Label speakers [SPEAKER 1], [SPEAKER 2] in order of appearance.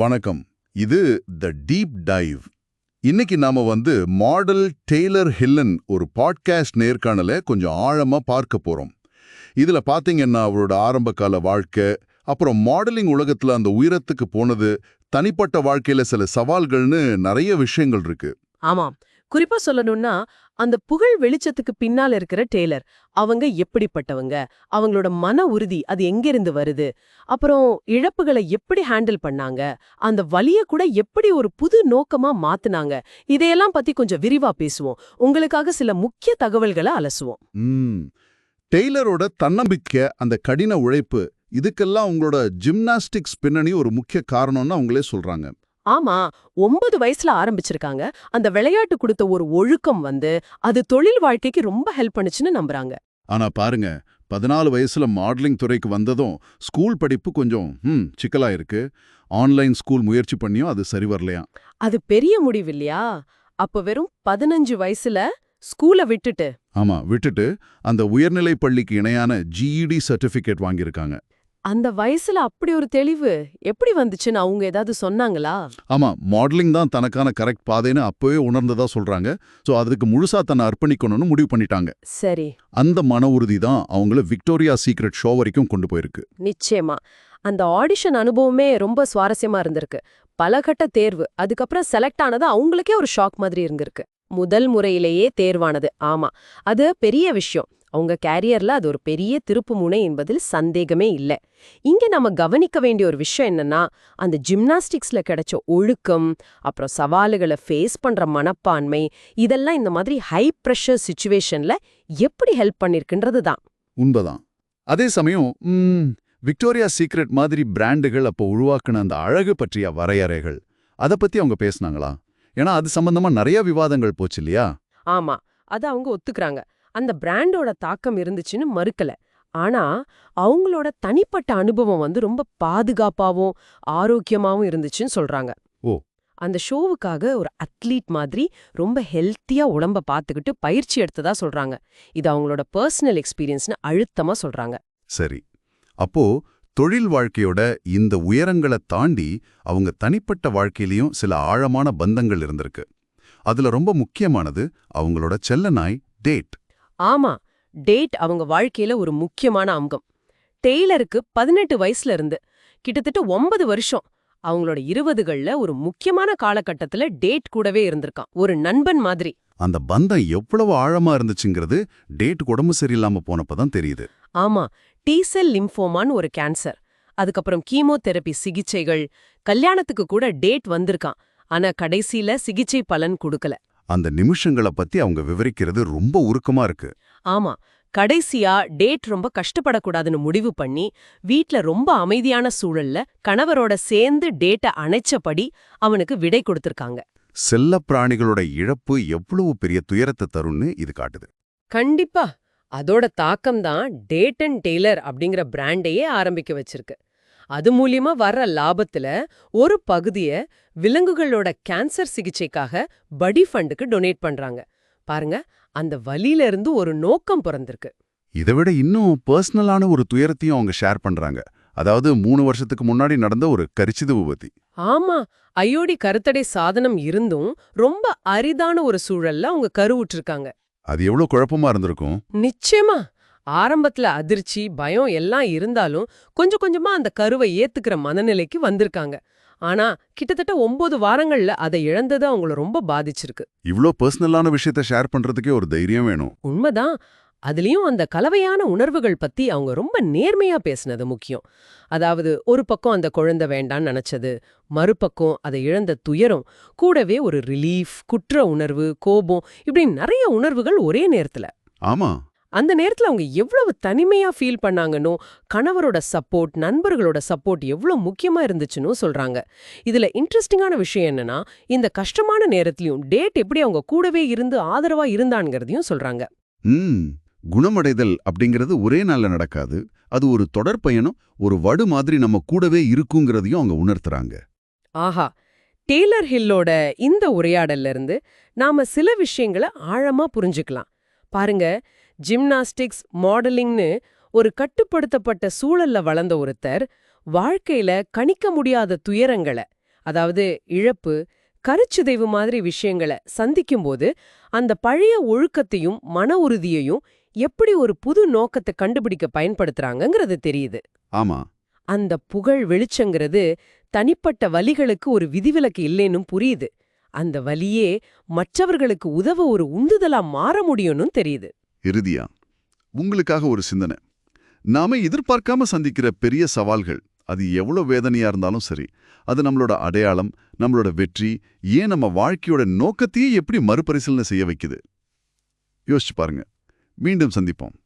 [SPEAKER 1] வணக்கம். இது the deep dive இன்னைக்கு நாம வந்து மாடல் டெய்லர் ஹில்லன் ஒரு பாட்காஸ்ட் நேர்காணலை கொஞ்சம் ஆழமா பார்க்க போறோம். இதுல பாத்தீங்கன்னா அவரோட ஆரம்பகால வாழ்க்கை அப்புறம் மாடலிங் உலகத்துல அந்த உயரத்துக்கு போனது தனிப்பட்ட வாழ்க்கையில சில சவால்கள்னு நிறைய விஷயங்கள் இருக்கு.
[SPEAKER 2] ஆமாம். குறிப்பா சொல்லணும்னா அந்த புகழ் வெளிச்சத்துக்கு பின்னால இருக்கிற டெய்லர். அவங்க எப்படிப்பட்டவங்க? அவங்களோட மன உறுதி அது எங்கிருந்து வருது? அப்புறம் இழப்புகளை எப்படி ஹேண்டில் பண்ணாங்க? அந்த வழியை கூட எப்படி ஒரு புது நோக்கமா மாத்துனாங்க? இதையெல்லாம் பத்தி கொஞ்சம் விரிவா பேசுவோம். உங்களுக்காக சில முக்கிய தகவல்களை அலசுவோம்.
[SPEAKER 1] டெய்லரோட தன்னம்பிக்கை அந்த கடின உழைப்பு இதுக்கெல்லாம் உங்களோட ஜிம்னாஸ்டிக்ஸ் பின்னணி ஒரு முக்கிய காரணம்னு அவங்களே சொல்றாங்க.
[SPEAKER 2] ஆமா ஒன்பது வயசுல ஆரம்பிச்சிருக்காங்க. அந்த விளையாட்டு கொடுத்த ஒரு ஒழுக்கம் வந்து அது தொழில் வாழ்க்கைக்கு ரொம்ப ஹெல்ப் பண்ணுச்சுன்னு நம்புறாங்க.
[SPEAKER 1] ஆனா பாருங்க பதினாலு வயசுல மாடலிங் துறைக்கு வந்ததும் ஸ்கூல் படிப்பு கொஞ்சம் ம் சிக்கலா இருக்கு ஆன்லைன் ஸ்கூல் முயற்சி பண்ணியும் அது சரி வரலையா
[SPEAKER 2] அது பெரிய முடிவு இல்லையா? அப்ப வெறும் பதினஞ்சு வயசுல ஸ்கூல விட்டுட்டு.
[SPEAKER 1] ஆமா விட்டுட்டு அந்த உயர்நிலை பள்ளிக்கு இணையான ஜிஇடி சர்டிபிகேட் வாங்கியிருக்காங்க.
[SPEAKER 2] அந்த வயசுல அப்படி ஒரு தெளிவு எப்படி வந்துச்சுன்னு அவங்க ஏதாவது சொன்னாங்களா?
[SPEAKER 1] ஆமா மாடலிங் தான் தனக்கான கரெக்ட் பாதைன்னு அப்பவே உணர்ந்ததா சொல்றாங்க. சோ அதுக்கு முழுசா தன்னை அர்ப்பணிக்கணும்னு முடிவு பண்ணிட்டாங்க.
[SPEAKER 2] சரி.
[SPEAKER 1] அந்த மன உறுதி தான் அவங்கள விக்டோரியா சீக்ரெட் ஷோ வரைக்கும் கொண்டு போயிருக்கு.
[SPEAKER 2] நிச்சயமா. அந்த ஆடிஷன் அனுபவமே ரொம்ப சுவாரஸ்யமா இருந்திருக்கு. பல கட்ட தேர்வு. அதுக்கப்புறம் செலக்ட் ஆனது அவங்களுக்கே ஒரு ஷாக் மாதிரி இருந்திருக்கு. முதல் முறையிலேயே தேர்வானது. ஆமா. அது பெரிய விஷயம். அவங்க கேரியர்ல அது ஒரு பெரிய திருப்பு முனை என்பதில் சந்தேகமே இல்ல. இங்க நம்ம கவனிக்க வேண்டிய ஒரு விஷயம் என்னன்னா அந்த ஜிம்னாஸ்டிக்ஸ்ல கிடைச்ச ஒழுக்கம் அப்புறம் சவாலுகளை ஃபேஸ் பண்ற மனப்பான்மை இதெல்லாம் இந்த மாதிரி ஹை ப்ரெஷர் சுச்சுவேஷன்ல எப்படி ஹெல்ப் பண்ணிருக்குன்றது தான்.
[SPEAKER 1] உண்மைதான். அதே சமயம் விக்டோரியா சீக்ரெட் மாதிரி பிராண்டுகள் அப்போ உருவாக்குன அந்த அழகு பற்றிய வரையறைகள் அதை பத்தி அவங்க பேசுனாங்களா? ஏன்னா அது சம்பந்தமா நிறைய விவாதங்கள் போச்சு இல்லையா?
[SPEAKER 2] ஆமா அது அவங்க ஒத்துக்கறாங்க. அந்த பிராண்டோட தாக்கம் இருந்துச்சுன்னு மறுக்கல. ஆனா அவங்களோட தனிப்பட்ட அனுபவம் வந்து ரொம்ப பாதுகாப்பாவும் ஆரோக்கியமாவும் இருந்துச்சுன்னு சொல்றாங்க.
[SPEAKER 1] ஓ.
[SPEAKER 2] அந்த ஷோவுக்காக ஒரு அத்லீட் மாதிரி ரொம்ப ஹெல்த்தியா உடம்ப பார்த்துக்கிட்டு பயிற்சி எடுத்ததா சொல்றாங்க. இது அவங்களோட பர்சனல் எக்ஸ்பீரியன்ஸ்னு அழுத்தமா சொல்றாங்க.
[SPEAKER 1] சரி. அப்போ தொழில் வாழ்க்கையோட இந்த உயரங்களை தாண்டி அவங்க தனிப்பட்ட வாழ்க்கையிலயும் சில ஆழமான பந்தங்கள் இருந்திருக்கு. அதுல ரொம்ப முக்கியமானது அவங்களோட செல்ல நாய் டேட்.
[SPEAKER 2] ஆமா டேட் அவங்க வாழ்க்கையில ஒரு முக்கியமான அங்கம். டெய்லருக்கு பதினெட்டு வயசுல இருந்து கிட்டத்தட்ட ஒன்பது வருஷம் அவங்களோட இருபதுகள்ல ஒரு முக்கியமான காலகட்டத்துல டேட் கூடவே இருந்திருக்கான். ஒரு நண்பன் மாதிரி.
[SPEAKER 1] அந்த பந்தம் எவ்வளவு ஆழமா இருந்துச்சுங்கிறது டேட் உடம்பு சரியில்லாம போனப்பதான் தெரியுது.
[SPEAKER 2] ஆமா டீசெல் லிம்ஃபோமான்னு ஒரு கேன்சர் அதுக்கப்புறம் கீமோதெரபி சிகிச்சைகள் கல்யாணத்துக்கு கூட டேட் வந்திருக்கான். ஆனா கடைசியில சிகிச்சை பலன் கொடுக்கல.
[SPEAKER 1] அந்த நிமிஷங்களை பத்தி அவங்க விவரிக்கிறது ரொம்ப உருக்கமா இருக்கு.
[SPEAKER 2] ஆமா கடைசியா டேட் ரொம்ப கஷ்டப்படக்கூடாதுன்னு முடிவு பண்ணி வீட்ல ரொம்ப அமைதியான சூழல்ல கணவரோட சேர்ந்து டேட்டை அணைச்சபடி அவனுக்கு விடை கொடுத்திருக்காங்க.
[SPEAKER 1] செல்ல பிராணிகளோட இழப்பு எவ்வளவு பெரிய துயரத்தை தரும்னு இது காட்டுது.
[SPEAKER 2] கண்டிப்பா அதோட தாக்கம் தான் டேட் அண்ட் டெய்லர் அப்படிங்கிற பிராண்டையே ஆரம்பிக்க வச்சிருக்கு. அது மூலியமா வர்ற லாபத்துல ஒரு பகுதிய விலங்குகளோட கேன்சர் சிகிச்சைக்காக படி ஃபண்டுக்கு டொனேட் பண்றாங்க. பாருங்க அந்த வலியில இருந்து ஒரு நோக்கம் பிறந்திருக்கு.
[SPEAKER 1] இதை விட இன்னும் பர்சனலான ஒரு துயரத்தையும் அவங்க ஷேர் பண்றாங்க. அதாவது மூணு வருஷத்துக்கு முன்னாடி நடந்த ஒரு கரிச்சிது விபத்தி.
[SPEAKER 2] ஆமா ஐயோடி கருத்தடை சாதனம் இருந்தும் ரொம்ப அரிதான ஒரு சூழல்ல அவங்க கருவுற்றிருக்காங்க.
[SPEAKER 1] அது எவ்வளவு குழப்பமா இருந்திருக்கும்?
[SPEAKER 2] நிச்சயமா. ஆரம்பத்துல அதிர்ச்சி பயம் எல்லாம் இருந்தாலும் கொஞ்சம் கொஞ்சமா அந்த கருவை ஏத்துக்கிற மனநிலைக்கு வந்திருக்காங்க. ஆனா கிட்டத்தட்ட ஒன்பது வாரங்கள்ல அதை இழந்தது அவங்கள ரொம்ப பாதிச்சிருக்கு.
[SPEAKER 1] இவ்ளோ பர்சனலான விஷயத்த ஷேர் பண்றதுக்கே ஒரு தைரியம் வேணும்.
[SPEAKER 2] உண்மைதான். அதுலயும் அந்த கலவையான உணர்வுகள் பத்தி அவங்க ரொம்ப நேர்மையா பேசினது முக்கியம். அதாவது ஒரு பக்கம் அந்த குழந்தை வேண்டான்னு நினைச்சது மறுபக்கம் அதை இழந்த துயரம் கூடவே ஒரு ரிலீஃப் குற்ற உணர்வு கோபம் இப்படி நிறைய உணர்வுகள் ஒரே நேரத்துல.
[SPEAKER 1] ஆமா.
[SPEAKER 2] அந்த நேரத்துல அவங்க எவ்வளவு தனிமையா ஃபீல் பண்ணாங்கன்னோ கணவரோட சப்போர்ட் நண்பர்களோட சப்போர்ட் எவ்வளவு முக்கியமா இருந்துச்சுன்னு சொல்றாங்க. இதுல இன்ட்ரெஸ்டிங்கான விஷயம் என்னன்னா இந்த கஷ்டமான நேரத்திலயும் டேட் எப்படி அவங்க கூடவே இருந்து ஆதரவா இருந்தான்ங்கிறதையும் சொல்றாங்க.
[SPEAKER 1] ம் குணமடைதல் அப்படிங்கிறது ஒரே நாள்ல நடக்காது. அது ஒரு தொடர் பயணம் ஒரு வடு மாதிரி நம்ம கூடவே இருக்குங்கிறதையும் அவங்க உணர்த்துறாங்க.
[SPEAKER 2] ஆஹா! டேலர் ஹில்லோட இந்த உரையாடல்ல இருந்து நாம சில விஷயங்களை ஆழமா புரிஞ்சுக்கலாம். பாருங்க ஜிம்னாஸ்டிக்ஸ் மாடலிங்னு ஒரு கட்டுப்படுத்தப்பட்ட சூழல்ல வளர்ந்த ஒருத்தர் வாழ்க்கையில கணிக்க முடியாத துயரங்களை அதாவது இழப்பு கருச்சிதைவு மாதிரி விஷயங்களை சந்திக்கும்போது அந்த பழைய ஒழுக்கத்தையும் மன உறுதியையும் எப்படி ஒரு புது நோக்கத்தை கண்டுபிடிக்க பயன்படுத்துறாங்கங்கிறது தெரியுது.
[SPEAKER 1] ஆமா.
[SPEAKER 2] அந்த புகழ் வெளிச்சங்கிறது தனிப்பட்ட வலிகளுக்கு ஒரு விதிவிலக்கு இல்லைன்னும் புரியுது. அந்த வலியே மற்றவர்களுக்கு உதவ ஒரு உந்துதலா மாற முடியும்னு தெரியுது.
[SPEAKER 1] இறுதியா உங்களுக்காக ஒரு சிந்தனை. நாம எதிர்பார்க்காம சந்திக்கிற பெரிய சவால்கள் அது எவ்வளோ வேதனையா இருந்தாலும் சரி அது நம்மளோட அடையாளம் நம்மளோட வெற்றி ஏன் நம்ம வாழ்க்கையோட நோக்கத்தையே எப்படி மறுபரிசீலனை செய்ய வைக்குது? யோசிச்சு பாருங்க. மீண்டும் சந்திப்போம்.